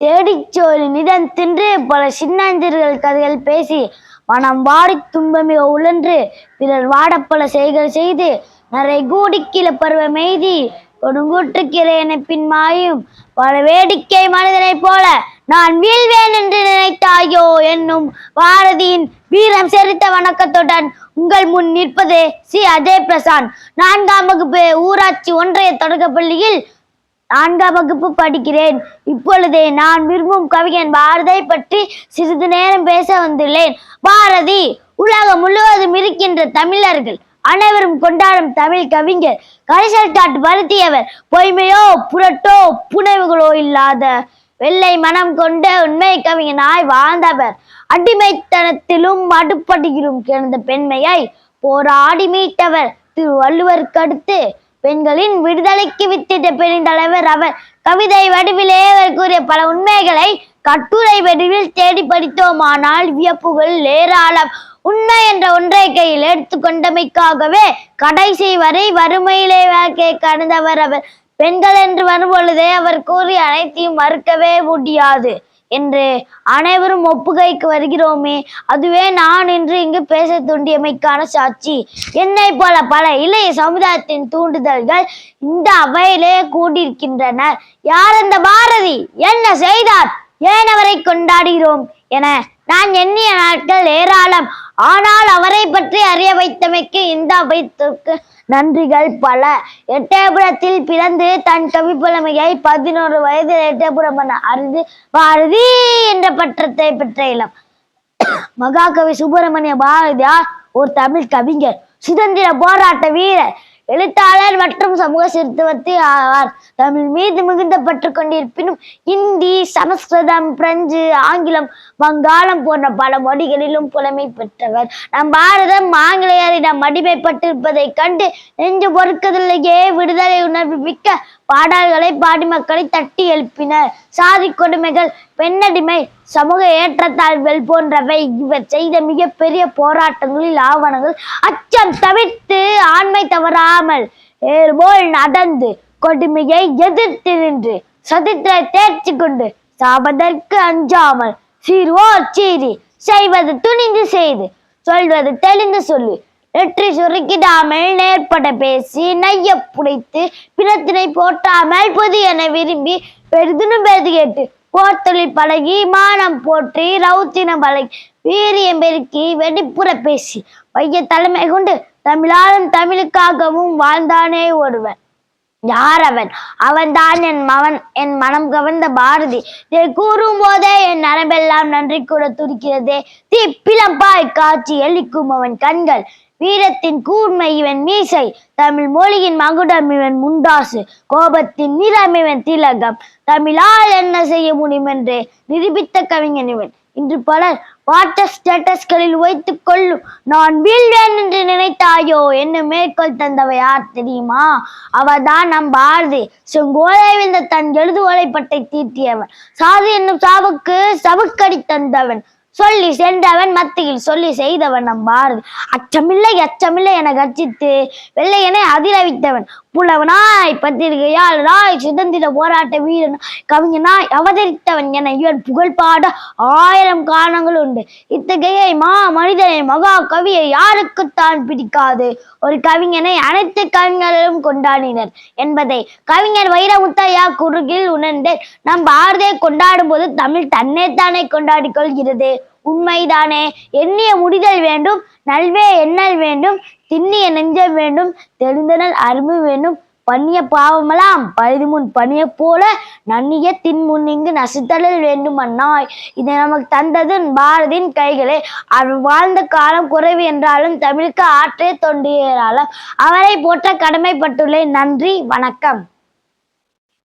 தேடிச்சோறு நிதன் தின்று பல சின்னாந்திர்கள் கதைகள் பேசி மனம் வாடி துன்பமிக உழன்று பிறர் வாடப்பல செய்கள் செய்து நரை கூடிக்கில பருவம் எய்தி கொடுங்கூற்றுக்கிறேன பின் மாயும் பல வேடிக்கை மனிதனைப் போல நான் வீழ்வேன் என்று நினைத்தாயோ என்னும் பாரதியின் வீரம் செறித்த வணக்கத்துடன் உங்கள் முன் நிற்பது சி. அஜய் பிரசாந்த் நான்காம் வகுப்பு ஊராட்சி ஒன்றிய தொடக்கப்பள்ளியில் நான்காம் வகுப்பு படிக்கிறேன். இப்பொழுதே நான் விரும்பும் கவிஞன் பாரதியை பற்றி சிறிது நேரம் பேச வந்துள்ளேன். பாரதி உலகம் முழுவதும் இருக்கின்ற தமிழர்கள் அனைவரும் கொண்டாடும் தமிழ் கவிஞர். கரிசல் காட்டு வருத்தியவர் பொய்மையோ புரட்டோ புனைவுகளோ இல்லாத வெள்ளை மனம் கொண்ட உண்மை கவிஞனாய் வாழ்ந்தவர். அடிமைத்தனத்திலும் அடுப்படியிலும் கிடந்த பெண்மையை போராடி மீட்டவர். திருவள்ளுவருக்கு அடுத்து பெண்களின் விடுதலைக்கு வித்திட்ட பெருந்தலைவர் அவர். கவிதை வடிவிலே அவர் கூறிய பல உண்மைகளை கட்டுரை வடிவில் தேடி படித்தோமானால் வியப்புகள் ஏராளம். உண்மை என்ற ஒன்றை கையில் எடுத்துக்கொண்டமைக்காகவே கடைசி வரை வறுமையிலே வாழ்க்கை கடந்தவர் அவர். பெண்கள் என்று வரும்பொழுதே அவர் கூறிய அனைத்தையும் மறுக்கவே முடியாது. என்று அனைவரும் ஒப்புகைக்கு வருகிறோமே. அதுவே நான் இன்று இங்கு பேச தூண்டியமைக்கான சாட்சி. என்னை போல பல இளைய சமுதாயத்தின் தூண்டுதல்கள் இந்த அவையிலே கூடியிருக்கின்றனர் யார் அந்த பாரதி? என்ன செய்தார்? ஏன் அவரை கொண்டாடுகிறோம் என நான் எண்ணிய நாட்கள் ஏராளம். ஆனால் அவரை பற்றி அறிய வைத்தமைக்கு இந்த அவைத்திற்கு நன்றிகள் பல. எட்டயபுரத்தில் பிறந்து தன் கவி புலமையை பதினோரு வயதில் எட்டயபுரம் என அறிந்து பாரதி என்ற பட்டத்தை பெற்ற இளம். மகாகவி சுப்பிரமணிய பாரதியார் ஒரு தமிழ் கவிஞர். சுதந்திர போராட்ட வீரர். எழுத்தாளர் மற்றும் சமூக சிறுத்துவத்தை ஆவார். தமிழ் மீது மிகுந்த பற்று கொண்டிருப்பினும் இந்தி சமஸ்கிருதம் பிரெஞ்சு ஆங்கிலம் வங்காளம் போன்ற பல மொழிகளிலும் புலமை பெற்றவர். நம் பாரதம் ஆங்கிலேயரிடம் அடிமைப்பட்டிருப்பதைக் கண்டு நெஞ்சு பொறுக்கதில்லையே விடுதலை உணர்வு மிக்க பாடல்களை பாடி மக்களை தட்டி எழுப்பினர். சாதி கொடுமைகள் பெண்ணடிமை சமூக ஏற்றத்தாழ்வுகள் போன்றவை இவர் செய்த மிகப்பெரிய போராட்டங்களில் ஆவணங்கள் அச்சம் தவிர்த்து ஆண்மை தவறாமல் போல் நடந்து கொடுமையை எதிர்த்து நின்று சதித்திரை தேர்ச்சி கொண்டு சாபதற்கு அஞ்சாமல் சீர்வோ சீரி செய்வது துணிந்து செய்து சொல்வது தெளிந்து சொல்லு வெற்றி சுருக்கிடாமல் நேர்பட பேசி நைய புடைத்து பிணத்தினை போட்டாமல் புதியன விரும்பி பெரிதினும் பெரிது கேட்டு போர்த்தொழில் பழகி மானம் போற்றி ரவுத்தினம் பழகி வீரியம் பெருக்கி வெடிப்புற பேசி வைய தலைமை கொண்டு தமிழாலும் தமிழுக்காகவும் வாழ்ந்தானே ஒருவன். யார் அவன்? அவன்தான் என் மவன் என் மனம் கவர்ந்த பாரதி. இதை கூறும் போதே என் நரம்பெல்லாம் நன்றி கூட துடிக்கிறதே. தீப்பிளம்பாய் காட்சி எலிக்கும் அவன் கண்கள். வீரத்தின் கூர்மை இவன் மீசை தமிழ் மொழியின் மகுடம் இவன் முண்டாசு கோபத்தின் நிறம் இவன் திலகம். தமிழால் என்ன செய்ய முடியும் என்று நிரூபித்த கவிஞன் இவன். இன்று பலர் வாட்டர் ஸ்டேட்டஸ்களில் வைத்துக் கொள்ளும் நான் வீழ்வேன் என்று நினைத்தாயோ என்ன மேற்கோள் தந்தவை யார் தெரியுமா? அவதான் நம் பாரதி. செங்கோலை விழுந்த தன் எழுதுகோலை பட்டை தீட்டியவன். சாதி என்னும் சாவுக்கு சவுக்கடி தந்தவன். சொல்லி சென்றவன் மத்தியில் சொல்லி செய்தவன் நம் பாரதி. அச்சமில்லை அச்சமில்லை என கர்ஜித்து வெள்ளையனை அதிரவித்தவன். புலவனாய் பத்திரிகையால் ராய் சுதந்திர போராட்ட வீரன் கவிஞனாய் அவதரித்தவன் என இவன் புகழ் பாட ஆயிரம் காரணங்கள் உண்டு. இத்தகைய மா மனிதனை மகா கவியை யாருக்குத்தான் பிடிக்காது? ஒரு கவிஞனை அனைத்து கவிஞர்களும் கொண்டாடினர் என்பதை கவிஞர் வைரமுத்தையா குறுகில் உணர்ந்து நம் பாரதியை கொண்டாடும் போது தமிழ் தன்னைத்தானே கொண்டாடிக் கொள்கிறது. உண்மைதானே? எண்ணிய முடிதல் வேண்டும் நல்வே எண்ணல் வேண்டும் திண்ணிய நெஞ்சம் வேண்டும் தெரிந்தனல் அருமை வேண்டும். பண்ணிய பாவமெல்லாம் பழுது முன் பணிய போல நன்னிய தின்முன் இங்கு நசுத்தலில் வேண்டும் அண்ணாய். இதை நமக்கு தந்தது பாரதியின் கைகளே. அவர் வாழ்ந்த காலம் குறைவு என்றாலும் தமிழுக்கு ஆற்றே தொண்டியராலும் அவரை போற்ற கடமைப்பட்டுள்ளேன். நன்றி வணக்கம்.